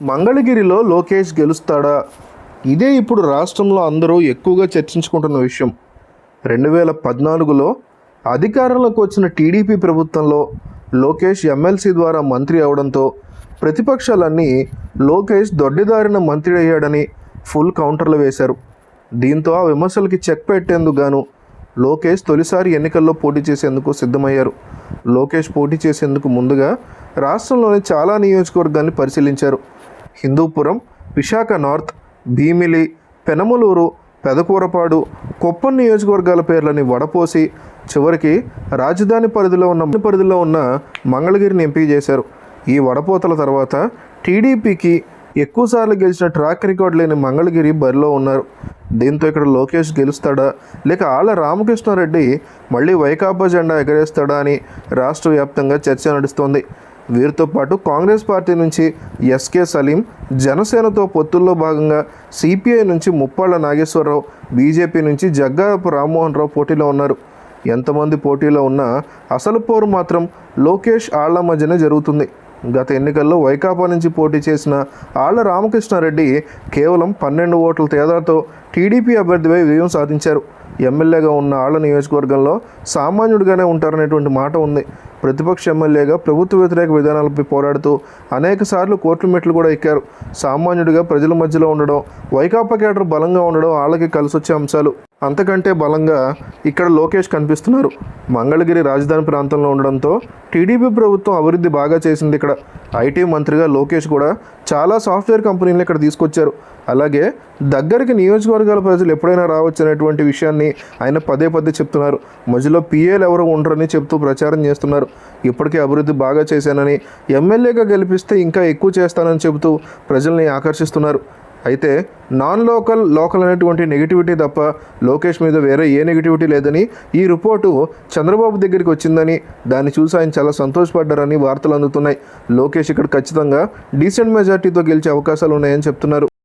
మంగళగిరిలో లోకేష్ గెలుస్తాడా? ఇదే ఇప్పుడు రాష్ట్రంలో అందరూ ఎక్కువగా చర్చించుకుంటున్న విషయం. రెండు వేల పద్నాలుగులో అధికారంలోకి వచ్చిన టీడీపీ ప్రభుత్వంలో లోకేష్ ఎమ్మెల్సీ ద్వారా మంత్రి అవడంతో ప్రతిపక్షాలన్నీ లోకేష్ దొడ్డిదారిన మంత్రి అయ్యాడని ఫుల్ కౌంటర్లు వేశారు. దీంతో ఆ విమర్శలకి చెక్ పెట్టేందుకు గాను లోకేష్ తొలిసారి ఎన్నికల్లో పోటీ చేసేందుకు సిద్ధమయ్యారు. లోకేష్ పోటీ చేసేందుకు ముందుగా రాష్ట్రంలోని చాలా నియోజకవర్గాన్ని పరిశీలించారు. హిందూపురం విశాఖ నార్త్ భీమిలి పెనమలూరు పెదకూరపాడు కొప్పం నియోజకవర్గాల పేర్లని వడపోసి చివరికి రాజధాని పరిధిలో ఉన్న పరిధిలో ఉన్న మంగళగిరిని ఎంపిక చేశారు. ఈ వడపోతల తర్వాత టీడీపీకి ఎక్కువసార్లు గెలిచిన ట్రాక్ రికార్డ్ లేని మంగళగిరి బరిలో ఉన్నారు. దీంతో ఇక్కడ లోకేష్ గెలుస్తాడా? లేక ఆళ్ళ రామకృష్ణారెడ్డి మళ్ళీ వైకాపా జెండా ఎగరేస్తాడా అని రాష్ట్ర వ్యాప్తంగా చర్చ నడుస్తోంది. వీరితో పాటు కాంగ్రెస్ పార్టీ నుంచి ఎస్కే సలీం జనసేనతో పొత్తుల్లో భాగంగా సిపిఐ నుంచి ముప్పాళ్ళ నాగేశ్వరరావు బీజేపీ నుంచి జగ్గారపు రామ్మోహన్ రావు పోటీలో ఉన్నారు. ఎంతమంది పోటీలో ఉన్నా అసలు పోరు మాత్రం లోకేష్ ఆళ్ళ మధ్యనే జరుగుతుంది. గత ఎన్నికల్లో వైకాపా నుంచి పోటీ చేసిన ఆళ్ళ రామకృష్ణారెడ్డి కేవలం పన్నెండు ఓట్ల తేడాతో టీడీపీ అభ్యర్థిపై విజయం సాధించారు. ఎమ్మెల్యేగా ఉన్న ఆళ్ళ నియోజకవర్గంలో సామాన్యుడిగానే ఉంటారనేటువంటి మాట ఉంది. ప్రతిపక్ష ఎమ్మెల్యేగా ప్రభుత్వ వ్యతిరేక విధానాలపై పోరాడుతూ అనేక సార్లు కోర్టు మెట్లు కూడా ఎక్కారు. సామాన్యుడిగా ప్రజల మధ్యలో ఉండడం వైకాపా కేటర్ బలంగా ఉండడం వాళ్ళకి కలిసొచ్చే అంశాలు. అంతకంటే బలంగా ఇక్కడ లోకేష్ కనిపిస్తున్నారు. మంగళగిరి రాజధాని ప్రాంతంలో ఉండడంతో టీడీపీ ప్రభుత్వం అభివృద్ధి బాగా చేసింది ఇక్కడ. ఐటీ మంత్రిగా లోకేష్ కూడా చాలా సాఫ్ట్వేర్ కంపెనీలు ఇక్కడ తీసుకొచ్చారు. అలాగే దగ్గరికి నియోజకవర్గాల ప్రజలు ఎప్పుడైనా రావచ్చు అనేటువంటి విషయాన్ని ఆయన పదే పదే చెప్తున్నారు. మధ్యలో పిఏలు ఎవరు ఉండరని చెప్తూ ప్రచారం చేస్తున్నారు. ఇప్పటికే అభివృద్ధి బాగా చేశానని ఎమ్మెల్యేగా గెలిపిస్తే ఇంకా ఎక్కువ చేస్తానని చెబుతూ ప్రజల్ని ఆకర్షిస్తున్నారు. అయితే నాన్ లోకల్ లోకల్ అనేటువంటి నెగిటివిటీ తప్ప లోకేష్ మీద వేరే ఏ నెగిటివిటీ లేదని ఈ రిపోర్టు చంద్రబాబు దగ్గరికి వచ్చిందని దాన్ని చూసి ఆయన చాలా సంతోషపడ్డారని వార్తలు అందుతున్నాయి. లోకేష్ ఇక్కడ ఖచ్చితంగా డీసెంట్ మెజార్టీతో గెలిచే అవకాశాలు ఉన్నాయని చెప్తున్నారు.